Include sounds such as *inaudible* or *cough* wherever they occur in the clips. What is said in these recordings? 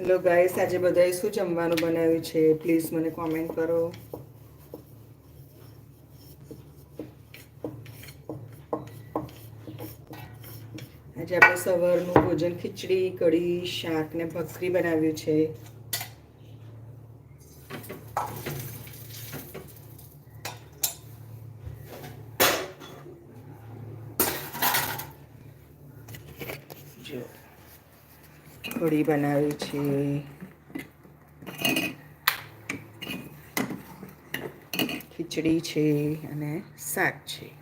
Hello guys આજે બધાએ શું જમવાનું બનાવ્યું છે? પ્લીઝ મને કોમેન્ટ કરો. આજે આપણે સવારનું ભોજન ખીચડી, કઢી, શાક ને ભખરી બનાવ્યું છે જો કઢી બનાવી છે. ખીચડી છે અને શાક છે.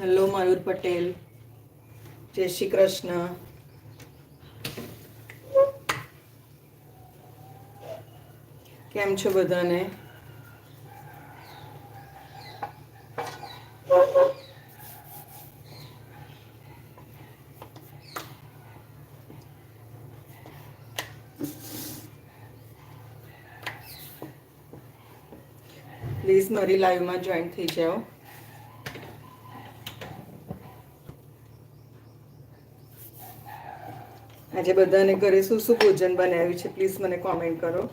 હેલો, મયુર પટેલ. જય શ્રી કૃષ્ણ. કેમ છો બધાને? પ્લીઝ મારી લાઈવમાં જોઈન થઈ જાઓ. આજે બધાને ઘરે શું શું ભોજન બનાવ્યું છે પ્લીઝ મને કોમેન્ટ કરો.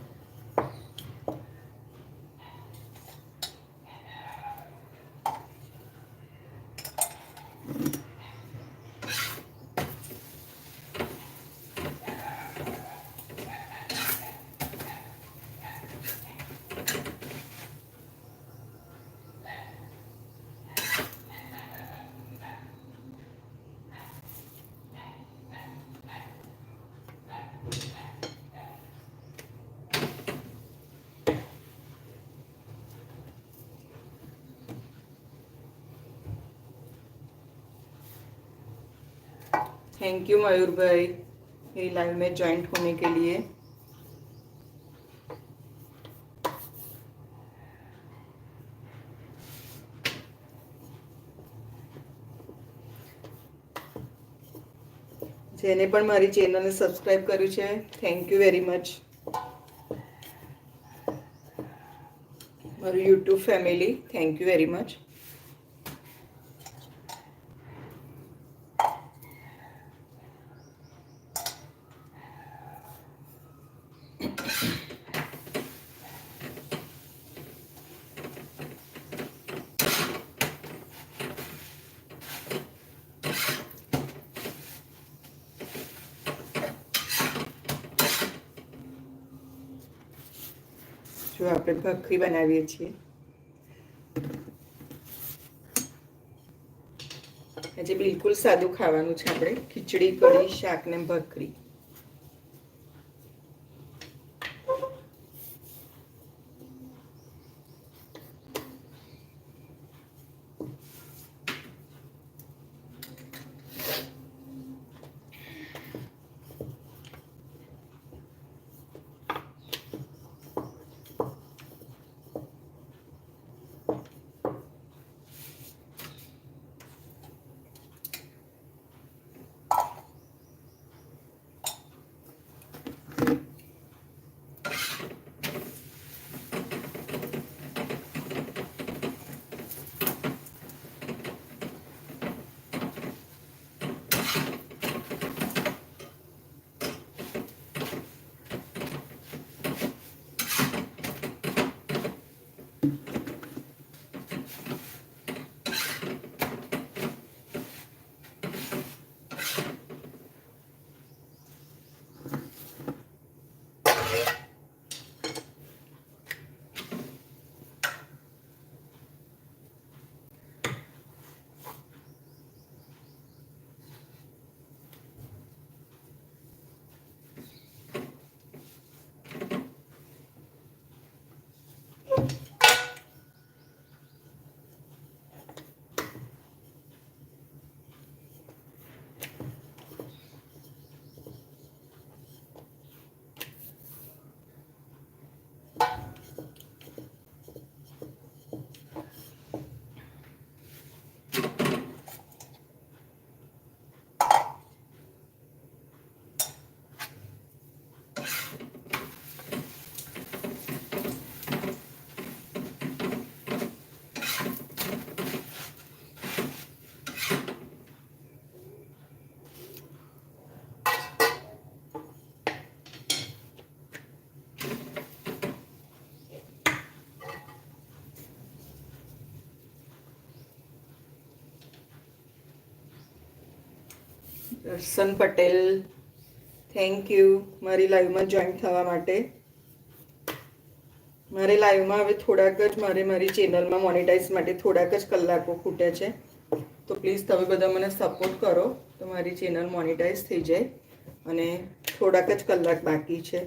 थैंक यू मयूर भाई मेरी लाइव में ज्वाइंट होने के लिए જેને પણ મારી ચેનલને સબસ્ક્રાઇબ કર્યું છે થેન્ક યુ વેરી મચ મારું YouTube family thank you very much જો આપણે ભખરી બનાવીએ છીએ. આજે બિલકુલ સાદું ખાવાનું છે આપણે. ખીચડી, કઢી, શાક ને ભાખરી. દર્શન પટેલ થેન્ક યુ મારી લાઈવમાં જોઈન થવા માટે. મારી લાઈવમાં હવે થોડાક જ, મારે મારી ચેનલમાં મોનિટાઈઝ માટે થોડાક જ કલાકો ખૂટે છે. તો પ્લીઝ તમે બધા મને સપોર્ટ કરો, તો મારી ચેનલ મોનિટાઈઝ થઈ જાય અને થોડાક જ કલાક બાકી છે.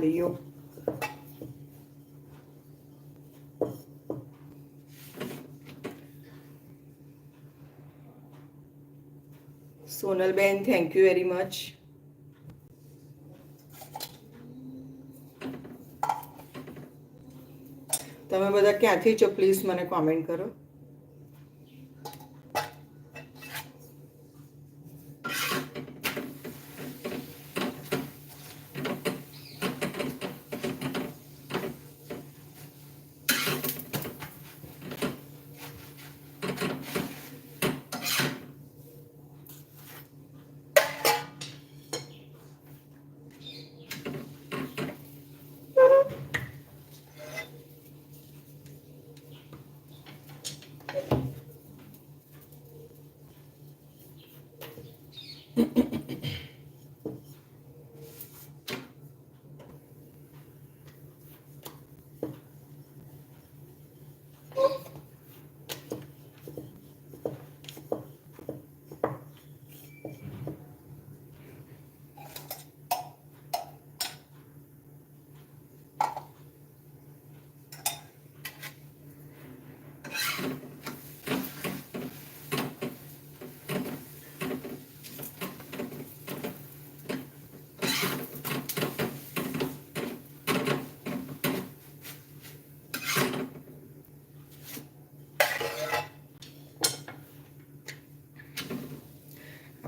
ઓડિયો સોનલબેન થેન્ક યુ વેરી મચ તમે બધા ક્યાંથી છો? પ્લીઝ મને કોમેન્ટ કરો.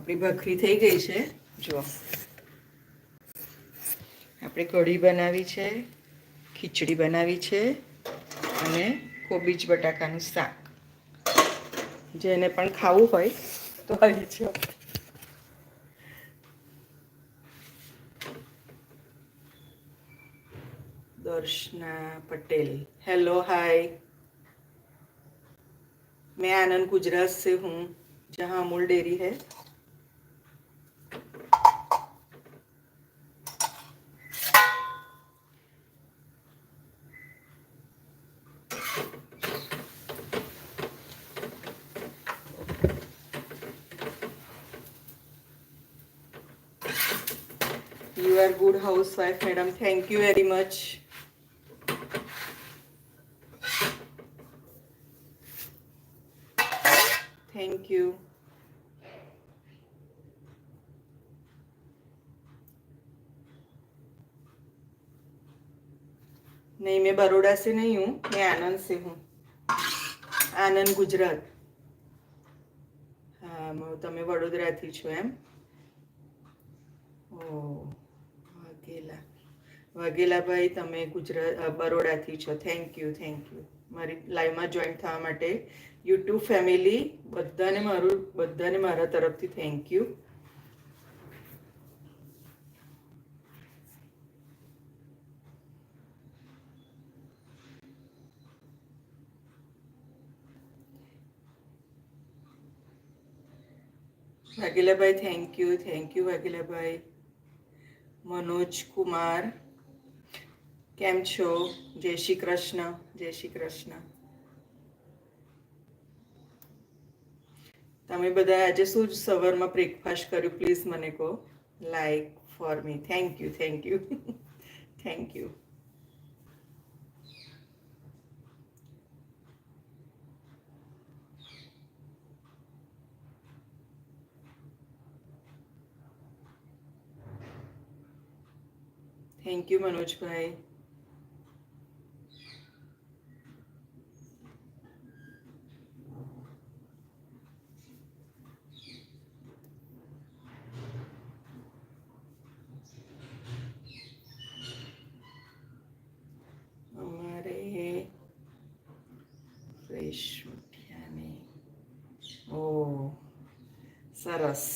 આપણી ભાખરી થઈ ગઈ છે જુઓ આપણે કઢી બનાવી છે ખીચડી બનાવી છે અને કોબીજ બટાકાનું શાક જેને પણ ખાવું હોય તો આવી છે દર્શના પટેલ हेलो हाय मैं आनंद गुजरात से हूँ जहाँ अमूल डेयरी है You are good housewife, madam. Thank you very much. Thank you. नहीं मैं बड़ौदा से नहीं हूँ मैं आनंद से हूँ આનંદ ગુજરાત હા મ- તમે વડોદરાથી છો એમ ઓ વાઘેલા. વાઘેલાભાઈ, તમે ગુજરાત બરોડાથી છો. થેન્ક યુ થેન્ક યુ મારી લાઈવમાં જોઈન થવા માટે યુટ્યુબ ફેમિલી બધાને મારું, બધાને મારા તરફથી થેન્ક યુ વાઘેલાભાઈ થેન્ક યુ થેન્ક યુ વાઘેલાભાઈ. મનોજ કુમાર. કેમ છો? જય શ્રી કૃષ્ણ, જય શ્રી કૃષ્ણ. તમે બધા આજે શું જ સવારમાં બ્રેકફાસ્ટ કર્યું? પ્લીઝ મને કહો. Like for me. Thank you thank you. *laughs* Thank you. Thank you મનોજભાઈ અમારે ફ્રેશ મુઠિયાની ઓ સરસ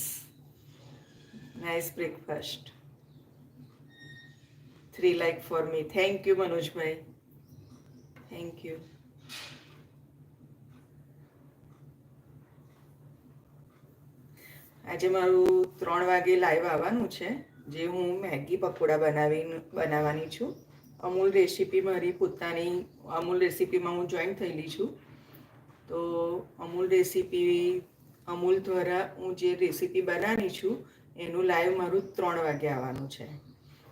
nice breakfast three like for me thank you Manojbhai thank you આજે મારું ત્રણ વાગે લાઈવ આવવાનું છે, જે હું મેગી પકોડા બનાવી બનાવવાની છું. અમૂલ રેસીપી મારી પોતાની, અમૂલ રેસીપીમાં હું જોઈન થયેલી છું. તો અમૂલ રેસીપી અમૂલ દ્વારા હું જે રેસીપી બનાવવાની છું, એનું લાઈવ મારું ત્રણ વાગે આવવાનું છે.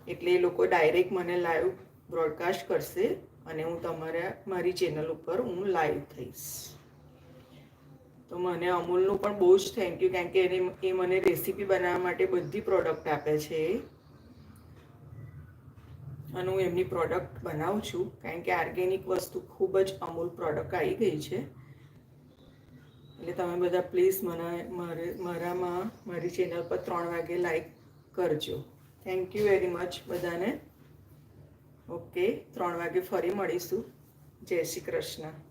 એટલે એ લોકો ડાયરેક્ટ મને લાઈવ બ્રોડકાસ્ટ કરશે અને હું તમારા, મારી ચેનલ ઉપર હું લાઈવ થઈશ. તો મને અમૂલનું પણ બહુ જ થેન્ક યુ કારણ કે એને, એ મને રેસીપી બનાવવા માટે બધી પ્રોડક્ટ આપે છે. અને હું એમની પ્રોડક્ટ બનાવું છું કારણ કે ઓર્ગેનિક વસ્તુ ખૂબ જ અમૂલ પ્રોડક્ટ આવી ગઈ છે. એટલે તમે બધા પ્લીઝ મને, મારે, મારામાં, મારી ચેનલ પર ત્રણ વાગે લાઈક કરજો. થેન્ક યુ વેરી મચ બધાને. ઓકે ત્રણ વાગે ફરી મળીશું. જય શ્રી કૃષ્ણ.